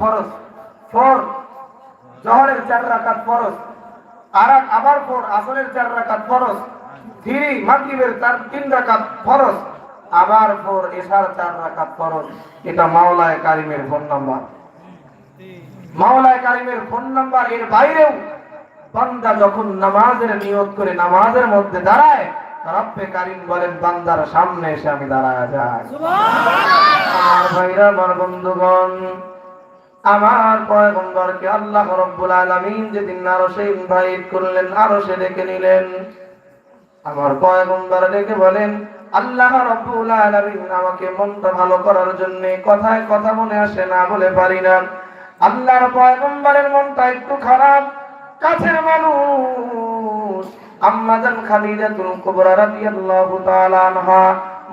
ফরজ। ফোর জহরের চার রাকাত ফরজ। আর আবার ফোর আসরের চার রাকাত ফরজ। থ্রি মাগরিবের চার তিন রাকাত ফরজ। আবার ফোর এশার চার রাকাত ফরজ। এটা মাওলায় কারিমের ফোন নাম্বার। মাওলায় কারিমের ফোন নাম্বার। এর বাইরেও বান্দা যখন নামাজের নিয়ত করে নামাজের মধ্যে দাঁড়ায় রব্বে কারিম বলেন বান্দার সামনে এসে আমি দাঁড়ায় যাই। আমার ভাইরা আমার বন্ধুগণ আমার পয়গম্বরকে আল্লাহ রব্বুল আলামিন যেদিন আরশে ইনভাইট করলেন, আরশে ডেকে নিলেন। আমার পয়গম্বর ডেকে বলেন, আল্লাহ রব্বুল আলামিন আমাকে মনটা ভালো করার জন্য কথায় কথা মনে আসে না বলে পারি না। আল্লাহর পয়গম্বরের মনটা একটু খারাপ, কাছের মানুষ আম্মাজান খালিদাতুল কুবরা রাদিয়াল্লাহু তাআলা আনহা,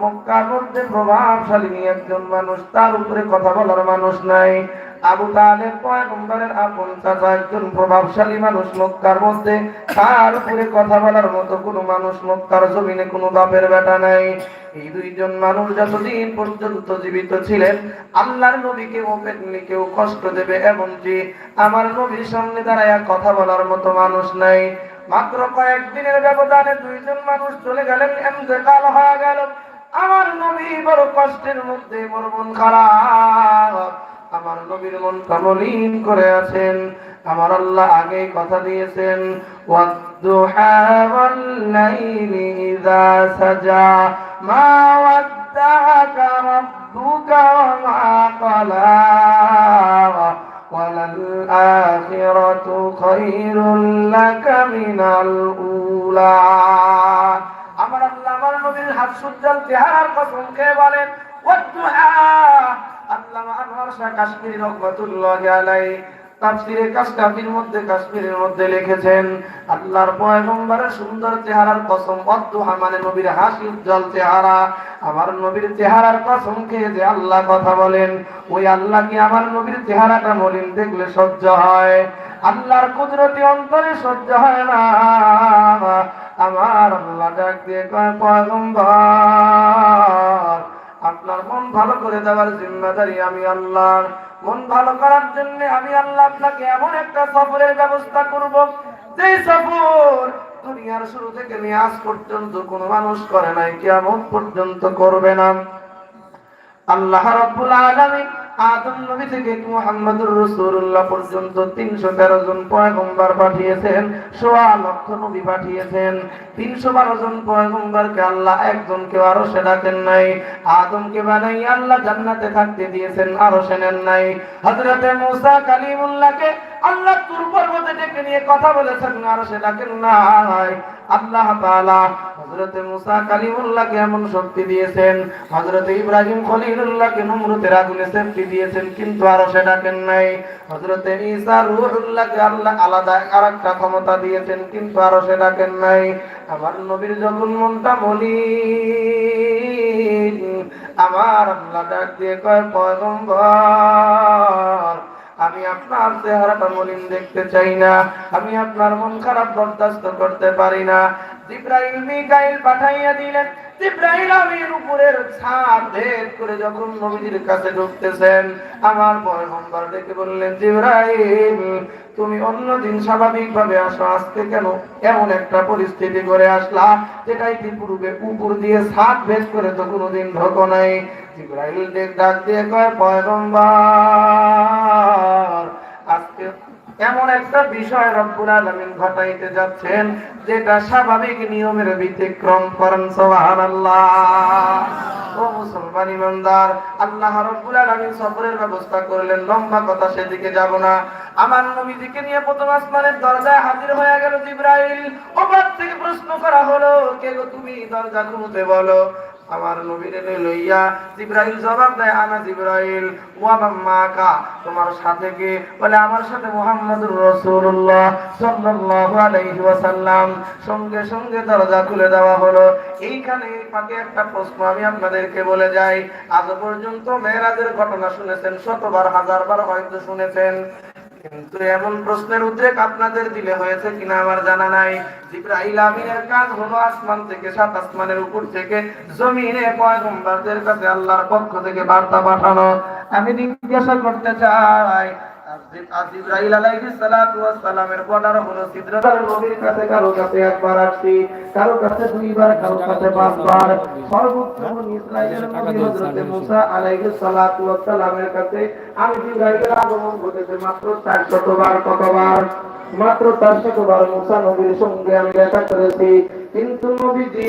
মক্কার মধ্যে প্রভাবশালী একজন মানুষ, তার উপরে কথা বলার মানুষ নাই। আবু তালেব পয়গম্বরের আপন চাচা একজন প্রভাবশালী মানুষ মক্কার মধ্যে তার উপরে কথা বলার মতো কোনো মানুষ মক্কার জমিনে কোনো বাপের বেটা নাই। এই দুইজন মানুষ যতদিন পর্যন্ত জীবিত ছিলেন, আল্লাহর নবীকে ওপেনলি কেউ কষ্ট দেবে এমনকি আমার নবীর সামনে দাঁড়ায় কথা বলার মতো মানুষ নাই। মাত্র কয়েকদিনের ব্যবধানে দুইজন মানুষ চলে গেলেন এমতেকাল হয়ে গেল। আমার নবী বড় কষ্টের মধ্যে, বড় মন খারাপ। আমার নবীর মনটা মলিন করে আছেন আমার আল্লাহ আগে কথা দিয়েছেন ওয়াদ্দুহা ওয়াল্লাইলি ইযা সাজা মা ওয়াদ্দাকা রাব্বুকা ওয়া মা ক্বালা وللآخرة خير لك من الأولى আমার আল্লাহ আমার নবীর হাত সুজ্জ্বল চেহারার কসম খেয়ে বলেন ওয়াদ্দুহা মধ্যে লিখেছেন, আল্লাহর পয়গম্বরের সুন্দর চেহারার নবীর হাসি উজ্জ্বল চেহারা। আমার নবীর চেহারার আল্লাহ কথা বলেন, ওই আল্লাহ কি আমার নবীর চেহারাটা মলিন দেখলে সহ্য হয়? আল্লাহর কুদরতি অন্তরে সহ্য হয় না। আমার আল্লাহ ডাক দিয়ে কয়, পয়গম্বর আপনার মন ভালো করে দেওয়ার জিম্মাদারি আমি আল্লাহর। মন ভালো করার জন্য আমি আল্লাহ আপনাকে এমন একটা সফরের ব্যবস্থা করব যে সফর দুনিয়ার শুরু থেকে নিয়ে আজ পর্যন্ত কোনো মানুষ করে নাই কেমন পর্যন্ত করবে না। আল্লাহ রাব্বুল আলামিন আদম নবী থেকে মুহাম্মদুর রাসূলুল্লাহ পর্যন্ত 313 জন পয়গম্বর পাঠিয়েছেন সোয়া লক্ষ নবী পাঠিয়েছেন। 312 জন পয়গম্বরকে আল্লাহ একজনকে আরও সেনাতেন ডাকেন নাই। আদমকে বানাই আল্লাহ জান্নাতে থাকতে দিয়েছেন আরও সেনেন নাই। হযরতে মূসা কালিমুল্লাহকে আল্লাহ তুর পর্বতে ডেকে নিয়ে কথা বলেছেন, আর সে ডাকেন নাই। আল্লাহ তাআলা হযরতে মূসা কালিমুল্লাহকে এমন শক্তি দিয়েছেন, হযরতে ইব্রাহিম খলিলুল্লাহকে নমরুতের আগুনে সেফটি দিয়েছেন, কিন্তু আরও সে ডাকেন নাই। হযরতে ঈসা রূহুল্লাহকে আল্লাহ আলাদা আরেকটা ক্ষমতা দিয়েছেন, কিন্তু আরও নাই। আমার নবীর যখন মনটা মলিন, আমার আল্লাহ ডাক দিয়ে কয়, পয়গম্বর আমি আপনার চেহারাটা মলিন দেখতে চাই না। আমি আপনার মন খারাপ বরদাস্ত করতে পারি না। জিব্রাইল মিকাইল পাঠাইয়া দিলেন। জিব্রাইল আমির উপরের ছাদ ভেদ করে যখন নবীজির কাছে ঢুকতেছেন, আমার পয়গম্বর ডেকে বললেন, জিব্রাইল তুমি অন্যদিন স্বাভাবিক ভাবে আসো। আসতে কেন এমন একটা পরিস্থিতি করে আসলা যেটা ইতিপূর্বে উপর দিয়ে সাত ভেদ করে তো কোনোদিন ঢোকো নাই। ইব্রাহিম ডাক দিয়ে কয়, পয়গম্বর এমন একটা বিষয় রব্বুল আলামিন ঘটাইতে যাচ্ছেন, যেটা স্বাভাবিক নিয়মের ব্যতিক্রম করেন সুবহানাল্লাহ। ও মুসলমান ইমানদার, আল্লাহ রব্বুল আলামিন সফরের ব্যবস্থা করলেন, লম্বা কথা সেদিকে যাব না। আমার নবীজিকে নিয়ে প্রথম আসমানের দরজায় হাজির হয়ে গেল জিব্রাইল। ওপার থেকে প্রশ্ন করা হলো, কে গো তুমি? দরজা খুলতে বলো। আমার নবীরে লইয়া জিব্রাইল জবাব দেয়, আনা জিব্রাইল ওয়া মাকা তোমার সাথে কে? বলে, আমার সাথে মুহাম্মদুর রাসূলুল্লাহ সাল্লাল্লাহু আলাইহি ওয়াসাল্লাম। সঙ্গে সঙ্গে দরজা খুলে দেওয়া হলো। এইখানে ফাঁকে একটা প্রশ্ন আমি আপনাদেরকে বলে যাই। আজ পর্যন্ত মেরাজের ঘটনা শুনেছেন, শতবার, হাজারবার হয়তো শুনেছেন। কিন্তু এমন প্রশ্নের উদ্রেক আপনাদের দিলে হয়েছে কিনা আমার জানা নাই। জিব্রাইল আমিনের কাজ হলো আসমান থেকে সাত আসমানের উপর থেকে জমিনে পয়গম্বরদের কাছে আল্লাহর পক্ষ থেকে বার্তা পাঠানো। আমি জিজ্ঞাসা করতে চাই মাত্র 400 বার কতবার? মাত্র 400 বার মুসা নবীর সঙ্গে আমি দেখা করেছি। কিন্তু নবীজি